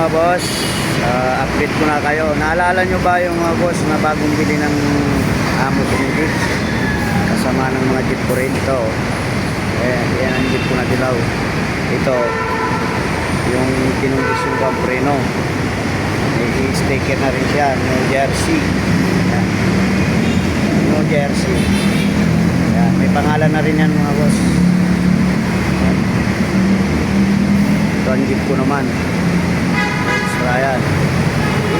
mga boss, Ah, update ko na kayo. Naalala nyo ba yung mga boss na bagong bili ng amo jeep? Kasama ng mga jeep ko rin ito. Ayan, yan ang jeep ko na dilaw. Ito, yung kinumbis yung pampreno. May sticker na rin siya, New Jersey. Ayan. New Jersey. Ayan, may pangalan na rin yan mga boss. Ayan. Ito ang jeep ko naman. So ayan.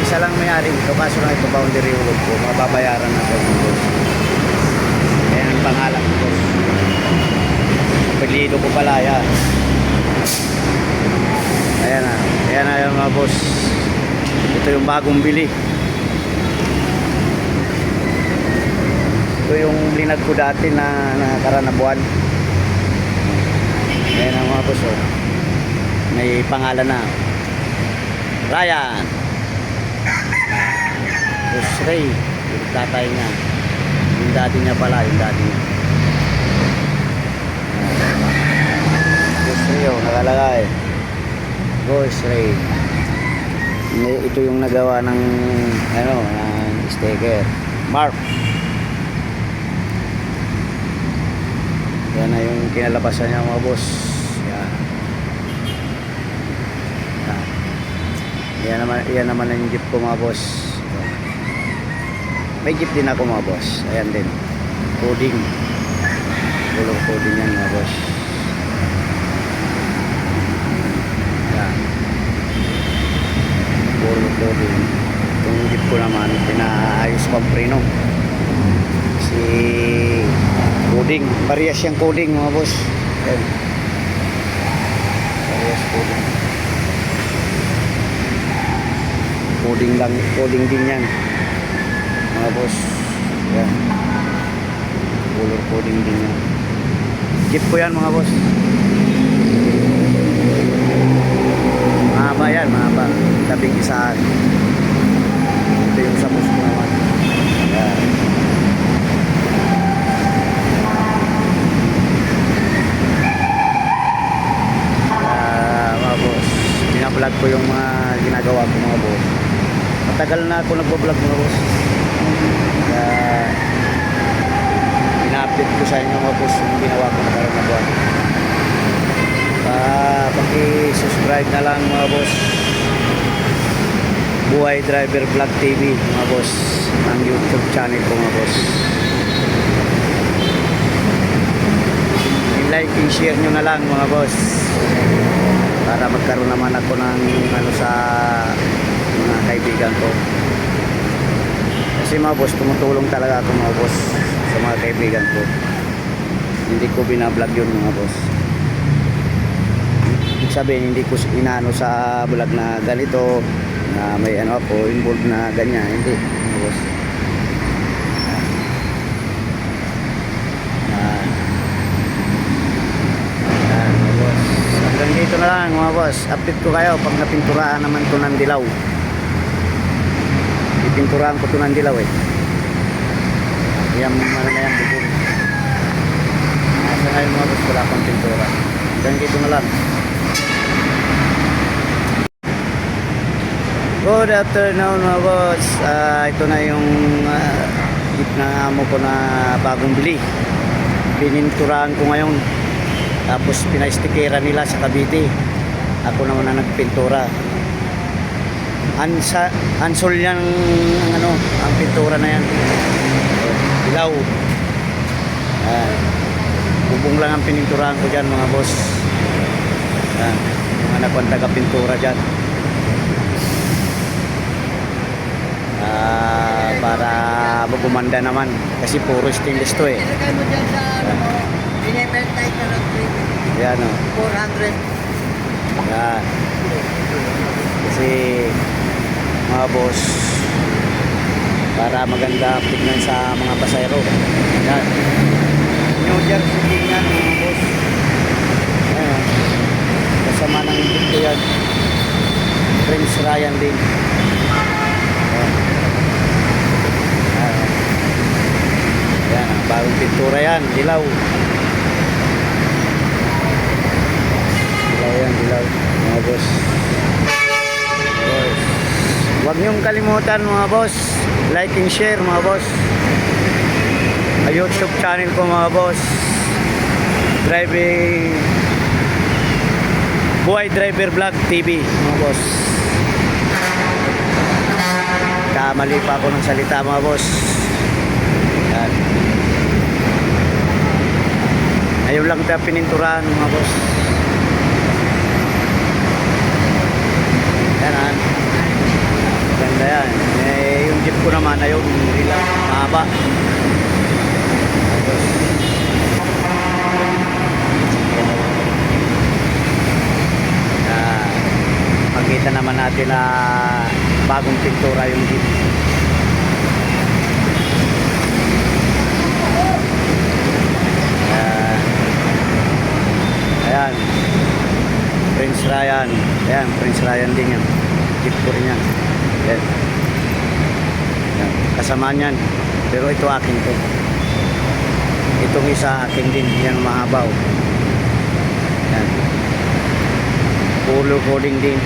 Isa lang may-ari ito kaso lang ito boundary hulog ko. Mababayaran na boss. Ayan ang pangalan ko. Apelido ko pala yan. Ayan na. Ayan na yung mga boss. Ito yung bagong bili. Ito yung linag ko dati na nakaraan na buwan. Ayan ang mga boss. Oh. May pangalan na. Ryan. Tapos Ray, yung tatay niya. Yung daddy niya pala, yung daddy niya. Tapos Ray, oh, nakalagay. Ghost Ray. Ito yung nagawa ng, ano, ng sticker. Mark. Yan na yung kinalabasan niya mga boss. Yan. Yan. Yan naman, yan naman ang jeep ko mga boss. May jeep din ako mga boss. Ayan din. Coding. Kulong coding yan mga boss. Yan. Puro coding. Itong jeep ko naman, pinaayos ko ang preno. Si coding. Parehas yung coding mga boss. Ayan. Parehas coding. Coding lang coding din yan. Mga boss yan. Color coding din yan. Jeep ko yan mga boss. Mahaba yan mahaba. Tabing isahan. Ito yung sa boss ko naman yan Ah, mga boss binablog ko yung mga ginagawa ko mga boss matagal na ako nagbablog mga boss. Kaya ina-update ko sa inyo mga boss yung ginawa ko na karoon na buwan. Uh, paki-subscribe na lang mga boss. Buhay Driver Vlog TV mga boss ang YouTube channel ko mga boss. I-like i-share nyo na lang mga boss. Para magkaroon naman ako ng ano sa mga kaibigan ko kasi mga boss tumutulong talaga ako mga boss sa mga kaibigan ko hindi ko binablog yun mga boss ibig sabihin hindi ko inaano sa vlog na ganito na may ano ako involved na ganyan hindi mga boss Ah. Yan, mga boss. Hanggang na lang mga boss. Update ko kayo pag napinturahan naman to ng dilaw. Pipinturahan ko to ng dilaw eh. Yan ano na yan bubong. Nasa ngayon mga boss wala pang pintura. Hanggang dito na lang. Good afternoon mga boss. Ah, ito na yung uh, jeep na amo ko na bagong bili. Pininturahan ko ngayon. Tapos pinaistikeran nila sa Cavite. Ako naman na nagpintura. Ansa, ansol yan ang ano, ang pintura na yan. Ilaw. Ayan. Bubong lang ang pininturahan ko dyan mga boss. Ayan. Yung anak ko ang taga-pintura dyan. Ah, para magumanda naman. Kasi puro stainless to eh. Ilagay mo dyan sa ano mo, in-advertise ka ng Ayan o. 400. Yan. Kasi mga boss para maganda tignan sa mga pasayro. Yan. New Jersey din yan mga boss. Ayan. Kasama ng ito yan. Prince Ryan din. Ayan. Ayan. Ayan. ang Bagong pintura yan. Dilaw. Dilaw yan. Dilaw. Mga boss. Huwag niyong kalimutan mga boss. Like and share mga boss. Sa YouTube channel ko mga boss. Driving Buhay Driver Vlog TV mga boss. Kamali pa ako ng salita mga boss. Yan. Ayaw lang tayo pininturahan mga boss. Yan ah. Ganda yan. Eh, yung jeep ko naman ayaw, hindi lang. Mahaba. Ah, makita naman natin na bagong pintura yung jeep. Ah, ayan. Prince Ryan. Ayan, Prince Ryan din yan. Jeep ko rin yan. Ayan. Ayan. Kasama niyan. Pero ito akin to. Itong isa akin din. Yan mahabaw. Ayan. Polo coding din.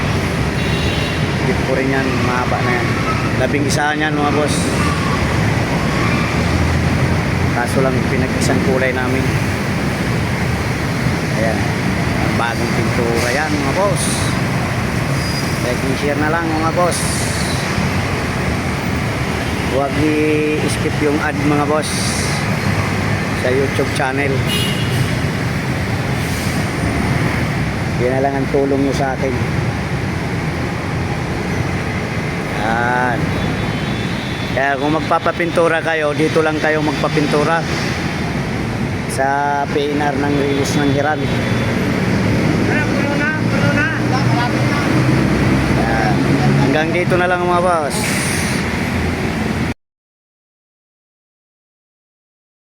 Jeep ko rin yan. Mahaba na yan. Labing isa niyan mga boss. Kaso lang pinag-isang kulay namin. Ayan. Bagong pintura yan mga boss. Like and share na lang mga boss. Huwag i-skip yung ad mga boss sa YouTube channel. Yan na lang ang tulong nyo sa akin. Yan. Kaya kung magpapapintura kayo, dito lang kayo magpapintura sa PNR ng release ng Hiran. Hanggang dito na lang mga boss.